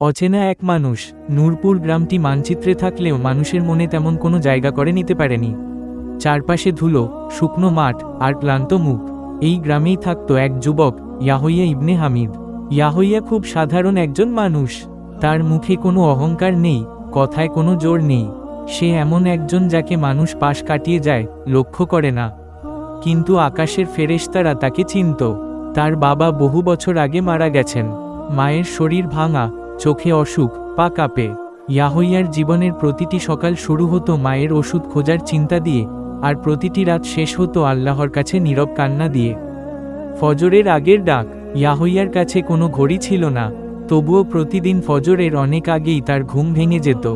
অচেনা এক মানুষ, নূরপুর গ্রামটি মানচিত্রে থাকলেও মানুষের মনে তেমন কোনো জায়গা করে নিতে পারেনি। চারপাশে ধুলো, শুকনো মাঠ আর ক্লান্ত মুখ। এই গ্রামেই থাকত এক যুবক, ইয়াহইয়া ইবনে হামিদ। ইয়াহইয়া খুব সাধারণ একজন মানুষ। তার মুখে কোনো অহংকার নেই, কথায় কোনো জোর নেই। সে এমন একজন যাকে মানুষ পাশ কাটিয়ে যায়, লক্ষ্য করে না। কিন্তু আকাশের ফেরেশতারা তাকে চিনত। তার বাবা বহু বছর আগে মারা গেছেন। মায়ের শরীর ভাঙা চোখে অসুখ, পা কাঁপে। ইয়াহইয়ার জীবনের প্রতিটি সকাল শুরু হতো মায়ের ওষুধ খোঁজার চিন্তা দিয়ে, আর প্রতিটি রাত শেষ হতো আল্লাহর কাছে নীরব কান্না দিয়ে। ফজরের আগের ডাক, ইয়াহইয়ার কাছে কোনো ঘড়ি ছিল না, তবুও প্রতিদিন ফজরের অনেক আগেই তার ঘুম ভেঙে যেত।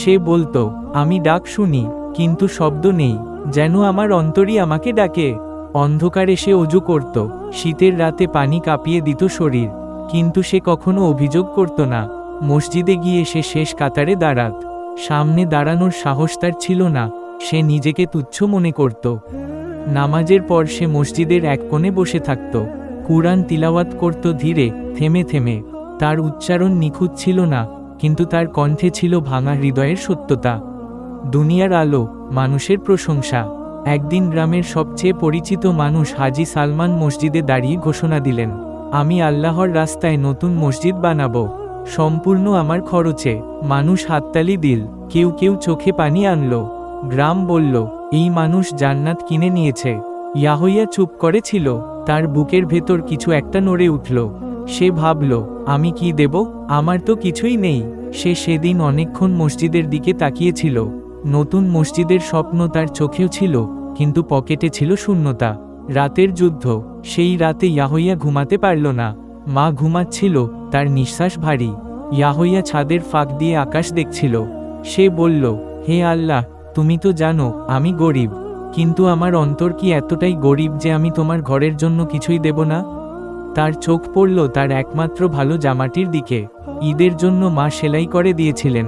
সে বলতো, আমি ডাক শুনি, কিন্তু শব্দ নেই, যেন আমার অন্তরই আমাকে ডাকে। অন্ধকারে সে অজু করত, শীতের রাতে পানি কাঁপিয়ে দিত শরীর, কিন্তু সে কখনো অভিযোগ করত না। মসজিদে গিয়ে সে শেষ কাতারে দাঁড়াত। সামনে দাঁড়ানোর সাহস তার ছিল না, সে নিজেকে তুচ্ছ মনে করত। নামাজের পর সে মসজিদের এক কোণে বসে থাকত। কুরআন তিলাওয়াত করত ধীরে, থেমে থেমে। তার উচ্চারণ নিখুঁত ছিল না, কিন্তু তার কণ্ঠে ছিল ভাঙা হৃদয়ের সত্যতা। দুনিয়ার আলো, মানুষের প্রশংসা। একদিন গ্রামের সবচেয়ে পরিচিত মানুষ হাজি সালমান মসজিদে দাঁড়িয়ে ঘোষণা দিলেন, আমি আল্লাহর রাস্তায় নতুন মসজিদ বানাবো। সম্পূর্ণ আমার খরচে। মানুষ হাততালি দিল। কেউ কেউ চোখে পানি আনল। গ্রাম বলল, এই মানুষ জান্নাত কিনে নিয়েছে। ইয়াহইয়া চুপ করেছিল তার বুকের ভেতর কিছু একটা নড়ে উঠল। সে ভাবল, আমি কি দেব? আমার তো কিছুই নেই। সে সেদিন অনেকক্ষণ মসজিদের দিকে তাকিয়েছিল। নতুন মসজিদের স্বপ্ন তার চোখেও ছিল, কিন্তু পকেটে ছিল শূন্যতা। রাতের যুদ্ধ। সেই রাতে ইয়াহইয়া ঘুমাতে পারল না। মা ঘুমাচ্ছিল, তার নিঃশ্বাস ভারী। ইয়াহইয়া ছাদের ফাঁক দিয়ে আকাশ দেখছিল। সে বলল, হে আল্লাহ, তুমি তো জানো, আমি গরিব। কিন্তু আমার অন্তর কি এতটাই গরিব যে আমি তোমার ঘরের জন্য কিছুই দেব না? তার চোখ পড়ল তার একমাত্র ভালো জামাটির দিকে। ঈদের জন্য মা সেলাই করে দিয়েছিলেন।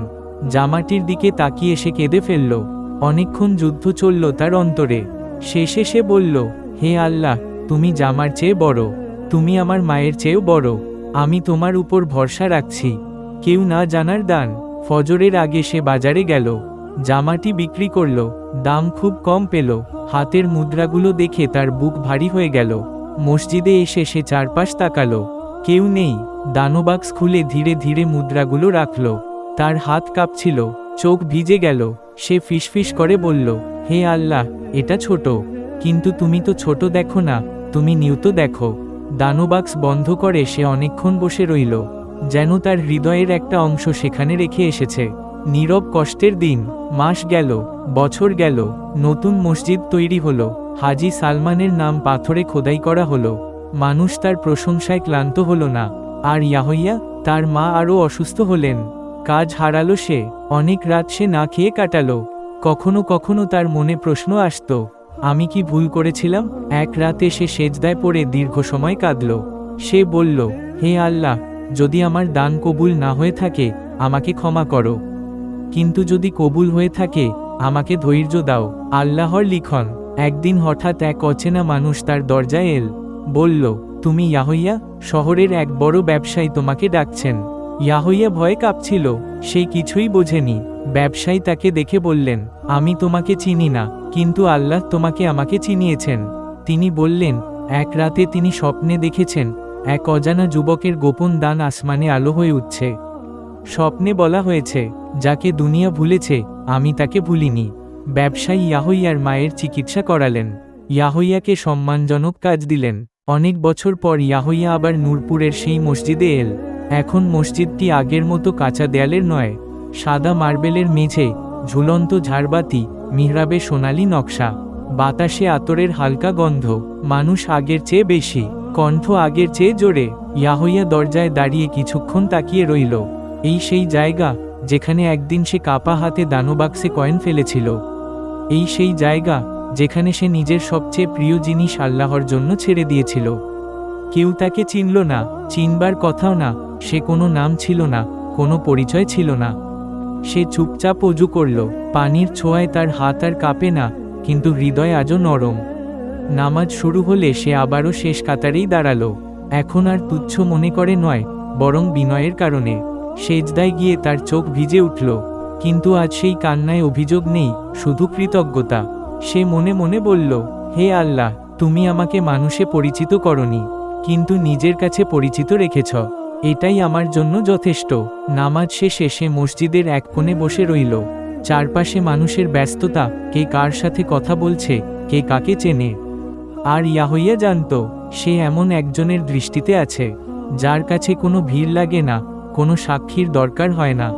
জামাটির দিকে তাকিয়ে সে কেঁদে ফেলল। অনেকক্ষণ যুদ্ধ চলল তার অন্তরে। শেষে সে বলল, হে আল্লাহ, তুমি জামার চেয়ে বড়। তুমি আমার মায়ের চেয়েও বড়। আমি তোমার উপর ভরসা রাখছি। কেউ না জানার দান। ফজরের আগে সে বাজারে গেল। জামাটি বিক্রি করল। দাম খুব কম পেল। হাতের মুদ্রাগুলো দেখে তার বুক ভারী হয়ে গেল। মসজিদে এসে সে চারপাশ তাকালো। কেউ নেই। দানোবাক্স খুলে ধীরে ধীরে মুদ্রাগুলো রাখল। তার হাত কাঁপছিল। চোখ ভিজে গেল। সে ফিসফিস করে বলল, হে আল্লাহ, এটা ছোট। কিন্তু তুমি তো ছোট দেখো না। তুমি নিউত দেখো। দানোবাক্স বন্ধ করে সে অনেকক্ষণ বসে রইল, যেন তার হৃদয়ের একটা অংশ সেখানে রেখে এসেছে। নীরব কষ্টের দিন, মাস গেল, বছর গেল, নতুন মসজিদ তৈরি হলো, হাজি সালমানের নাম পাথরে খোদাই করা হলো। মানুষ তার প্রশংসায় ক্লান্ত হলো না। আর ইয়াহইয়া, তার মা আরও অসুস্থ হলেন। কাজ হারালো সে, অনেক রাত সে না খেয়ে কাটালো। কখনো কখনো তার মনে প্রশ্ন আসত আমি কি ভুল করেছিলাম? এক রাতে সে সেজদায় পড়ে দীর্ঘ সময় কাঁদল। সে বলল, হে আল্লাহ, যদি আমার দান কবুল না হয়ে থাকে, আমাকে ক্ষমা করো। কিন্তু যদি কবুল হয়ে থাকে, আমাকে ধৈর্য দাও। আল্লাহর লিখন। একদিন হঠাৎ এক অচেনা মানুষ তার দরজায় এল। বলল, তুমি ইয়াহইয়া, শহরের এক বড় ব্যবসায়ী তোমাকে ডাকছেন। ইয়াহইয়া ভয়ে কাঁপছিল। সে কিছুই বোঝেনি। ব্যবসায়ী তাকে দেখে বললেন, আমি তোমাকে চিনি না, কিন্তু আল্লাহ তোমাকে আমাকে চিনিয়েছেন। তিনি বললেন, এক রাতে তিনি স্বপ্নে দেখেছেন, এক অজানা যুবকের গোপন দান আসমানে আলো হয়ে উঠছে। স্বপ্নে বলা হয়েছে, যাকে দুনিয়া ভুলেছে, আমি তাকে ভুলিনি। ব্যবসায়ী ইয়াহইয়ার মায়ের চিকিৎসা করালেন। ইয়াহইয়াকে সম্মানজনক কাজ দিলেন। অনেক বছর পর ইয়াহইয়া আবার নূরপুরের সেই মসজিদে এল। এখন মসজিদটি আগের মতো কাঁচা দেয়ালের নয়। সাদা মার্বেলের মেঝে, ঝুলন্ত ঝাড়বাতি, মিহরাবে সোনালি নকশা। বাতাসে আতরের হালকা গন্ধ, মানুষ আগের চেয়ে বেশি, কণ্ঠ আগের চেয়ে জোরে, ইয়াহইয়া দরজায় দাঁড়িয়ে কিছুক্ষণ তাকিয়ে রইল। এই সেই জায়গা, যেখানে একদিন সে কাপা হাতে দানোবাক্সে কয়েন ফেলেছিল। এই সেই জায়গা, যেখানে সে নিজের সবচেয়ে প্রিয় জিনিস আল্লাহর জন্য ছেড়ে দিয়েছিল। কেউ তাকে চিনল না, চিনবার কথাও না, সে কোনো নাম ছিল না, কোনো পরিচয় ছিল না। সে চুপচাপ অজু করল। পানির ছোঁয়ায় তার হাত আর কাঁপে না, কিন্তু হৃদয় আজও নরম। নামাজ শুরু হলে সে আবারও শেষ কাতারেই দাঁড়াল। এখন আর তুচ্ছ মনে করে নয়, বরং বিনয়ের কারণে। সেজদায় গিয়ে তার চোখ ভিজে উঠল, কিন্তু আজ সেই কান্নায় অভিযোগ নেই, শুধু কৃতজ্ঞতা। সে মনে মনে বলল, হে আল্লাহ, তুমি আমাকে মানুষে পরিচিত করনি, কিন্তু নিজের কাছে পরিচিত রেখেছ। এটাই আমার জন্য যথেষ্ট। নামাজ শেষে সে মসজিদের এক কোণে বসে রইল। চারপাশে মানুষের ব্যস্ততা, কে কার সাথে কথা বলছে, কে কাকে চেনে। আর ইয়াহইয়া জানত, সে এমন একজনের দৃষ্টিতে আছে, যার কাছে কোনো ভিড় লাগে না, কোনো সাক্ষীর দরকার হয় না।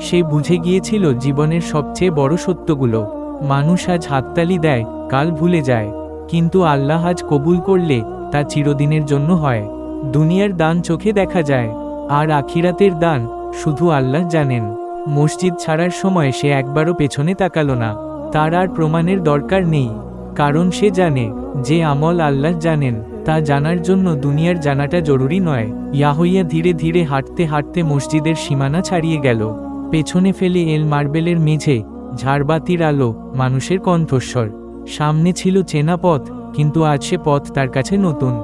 সে বুঝে গিয়েছিল জীবনের সবচেয়ে বড় সত্যগুলো। মানুষ আজ হাততালি দেয়, কাল ভুলে যায়। কিন্তু আল্লাহ আজ কবুল করলে, তা চিরদিনের জন্য হয়। দুনিয়ার দান চোখে দেখা যায়, আর আখিরাতের দান শুধু আল্লাহ জানেন। মসজিদ ছাড়ার সময় সে একবারও পেছনে তাকালো না। তার আর প্রমাণের দরকার নেই, কারণ সে জানে যে আমল আল্লাহ জানেন, তা জানার জন্য দুনিয়ার জানাটা জরুরি নয়। ইয়াহইয়া ধীরে ধীরে হাঁটতে হাঁটতে মসজিদের সীমানা ছাড়িয়ে গেল। পেছনে ফেলে এল মার্বেলের মেঝে ঝাড়বাতির আলো, মানুষের কণ্ঠস্বর। সামনে ছিল চেনা পথ, কিন্তু আজ সে পথ তার কাছে নতুন।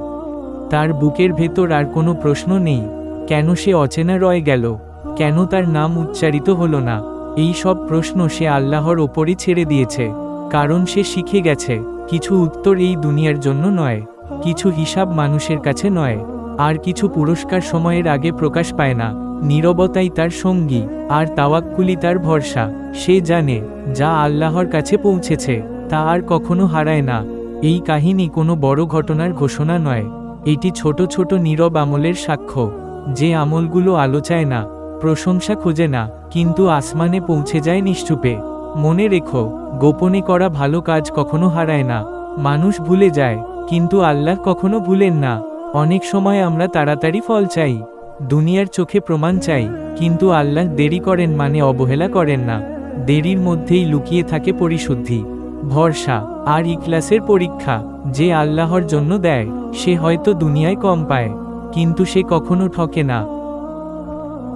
তার বুকের ভেতর আর কোনো প্রশ্ন নেই। কেন সে অচেনা রয়ে গেল? কেন তার নাম উচ্চারিত হলো না? এই সব প্রশ্ন সে আল্লাহর ওপরই ছেড়ে দিয়েছে। কারণ সে শিখে গেছে, কিছু উত্তর এই দুনিয়ার জন্য নয়, কিছু হিসাব মানুষের কাছে নয়, আর কিছু পুরস্কার সময়ের আগে প্রকাশ পায় না। নীরবতাই তার সঙ্গী, আর তাওয়াক্কুলি তার ভরসা। সে জানে, যা আল্লাহর কাছে পৌঁছেছে, তা আর কখনো হারায় না। এই কাহিনী কোনো বড় ঘটনার ঘোষণা নয়। এটি ছোট ছোট নীরব আমলের সাক্ষ্য, যে আমলগুলো আলো চায় না, প্রশংসা খোঁজে না, কিন্তু আসমানে পৌঁছে যায় নিশ্চুপে। মনে রেখো, গোপনে করা ভালো কাজ কখনো হারায় না। মানুষ ভুলে যায়, কিন্তু আল্লাহ কখনো ভুলেন না। অনেক সময় আমরা তাড়াতাড়ি ফল চাই, দুনিয়ার চোখে প্রমাণ চাই, কিন্তু আল্লাহ দেরি করেন মানে অবহেলা করেন না। দেরির মধ্যেই লুকিয়ে থাকে পরিশুদ্ধি। ভরসা আর ইকলাসের পরীক্ষা যে আল্লাহর জন্য দেয়, সে হয়তো দুনিয়ায় কম পায়, কিন্তু সে কখনো ঠকে না।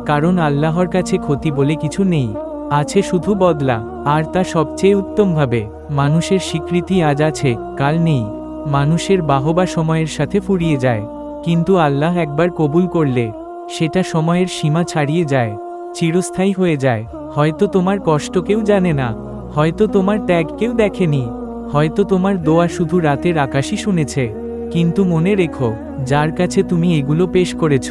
কারণ আল্লাহর কাছে ক্ষতি বলে কিছু নেই, আছে শুধু বদলা, আর তা সবচেয়ে উত্তমভাবে, মানুষের স্বীকৃতি আজ আছে, কাল নেই, মানুষের বাহবা সময়ের সাথে ফুরিয়ে যায়, কিন্তু আল্লাহ একবার কবুল করলে, সেটা সময়ের সীমা ছাড়িয়ে যায়, চিরস্থায়ী হয়ে যায়, হয়তো তোমার কষ্ট কেউ জানে না। হয়তো তোমার ত্যাগ কেউ দেখেনি, হয়তো তোমার দোয়া শুধু রাতের আকাশই শুনেছে। কিন্তু মনে রেখো, যার কাছে তুমি এগুলো পেশ করেছ,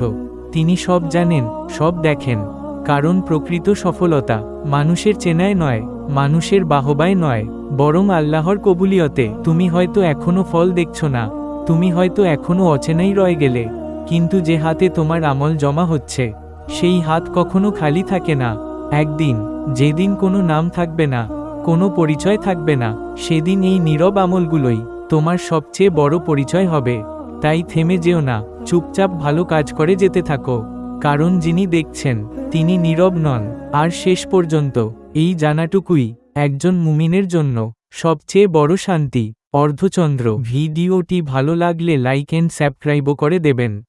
তিনি সব জানেন, সব দেখেন। কারণ প্রকৃত সফলতা মানুষের চেনায় নয়, মানুষের বাহবায় নয়, বরং আল্লাহর কবুলিয়তে। তুমি হয়তো এখনও ফল দেখছ না, তুমি হয়তো এখনও অচেনাই রয়ে গেলে, কিন্তু যে হাতে তোমার আমল জমা হচ্ছে, সেই হাত কখনো খালি থাকে না। একদিন, যেদিন কোনো নাম থাকবে না কোনো পরিচয় থাকবে না। সেদিন এই নীরব আমলগুলোই তোমার সবচেয়ে বড় পরিচয় হবে। তাই থেমে যেও না, চুপচাপ ভালো কাজ করে যেতে থাকো। কারণ যিনি দেখছেন, তিনি নীরব নন। আর শেষ পর্যন্ত, এই জানাটুকুই একজন মুমিনের জন্য সবচেয়ে বড় শান্তি। অর্ধচন্দ্র, ভিডিওটি ভালো লাগলে লাইক অ্যান্ড সাবস্ক্রাইবও করে দেবেন।